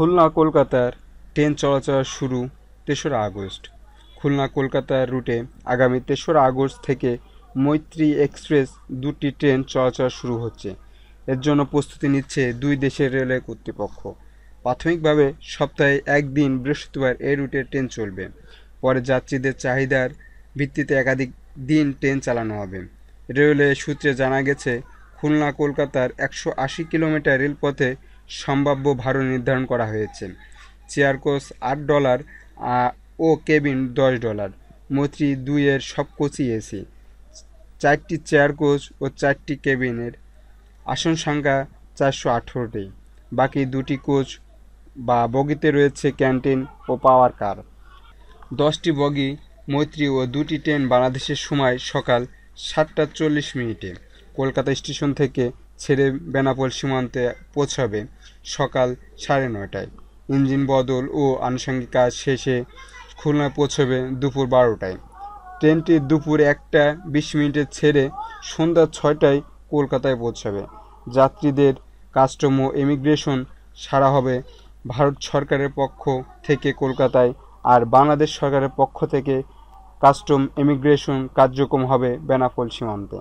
খুলনা, কলকাতার ট্রেন চলাচল শুরু তেসরা আগস্ট। খুলনা, কলকাতার রুটে আগামী তেসরা আগস্ট থেকে মৈত্রী এক্সপ্রেস দুটি ট্রেন চলাচল শুরু হচ্ছে। এর জন্য প্রস্তুতি নিচ্ছে দুই দেশের রেলওয়ে কর্তৃপক্ষ। প্রাথমিকভাবে সপ্তাহে একদিন বৃহস্পতিবার এই রুটে ট্রেন চলবে। পরে যাত্রীদের চাহিদার ভিত্তিতে একাধিক দিন ট্রেন চালানো হবে। রেলওয়ে সূত্রে জানা গেছে, খুলনা, কলকাতার একশো আশি কিলোমিটার রেলপথে সম্ভাব্য ভাড়া নির্ধারণ করা হয়েছে। চেয়ার কোচ আট ডলার ও কেবিন দশ ডলার। মৈত্রী দুইয়ের সব কোচই এসি। চারটি চেয়ার কোচ ও চারটি কেবিনের আসন সংখ্যা চারশো আঠেরোটি। বাকি দুটি কোচ বা বগিতে রয়েছে ক্যান্টিন ও পাওয়ার কার। দশটি বগি, মৈত্রী ও দুটি ট্রেন বাংলাদেশের সময় সকাল সাতটা চল্লিশ মিনিটে। কলকাতা স্টেশন থেকে ছেড়ে বেনাপোল সীমান্তে পৌঁছাবে সকাল সাড়ে নয়টায়। ইঞ্জিন বদল ও আনুষঙ্গিক কাজ শেষে খুলনা পৌঁছবে দুপুর বারোটায়। ট্রেনটি দুপুর একটা বিশ মিনিটে ছেড়ে সন্ধ্যা ছয়টায় কলকাতায় পৌঁছাবে। যাত্রীদের কাস্টম ও ইমিগ্রেশন সারা হবে ভারত সরকারের পক্ষ থেকে কলকাতায় আর বাংলাদেশ সরকারের পক্ষ থেকে কাস্টম ইমিগ্রেশন কার্যক্রম হবে বেনাপোল সীমান্তে।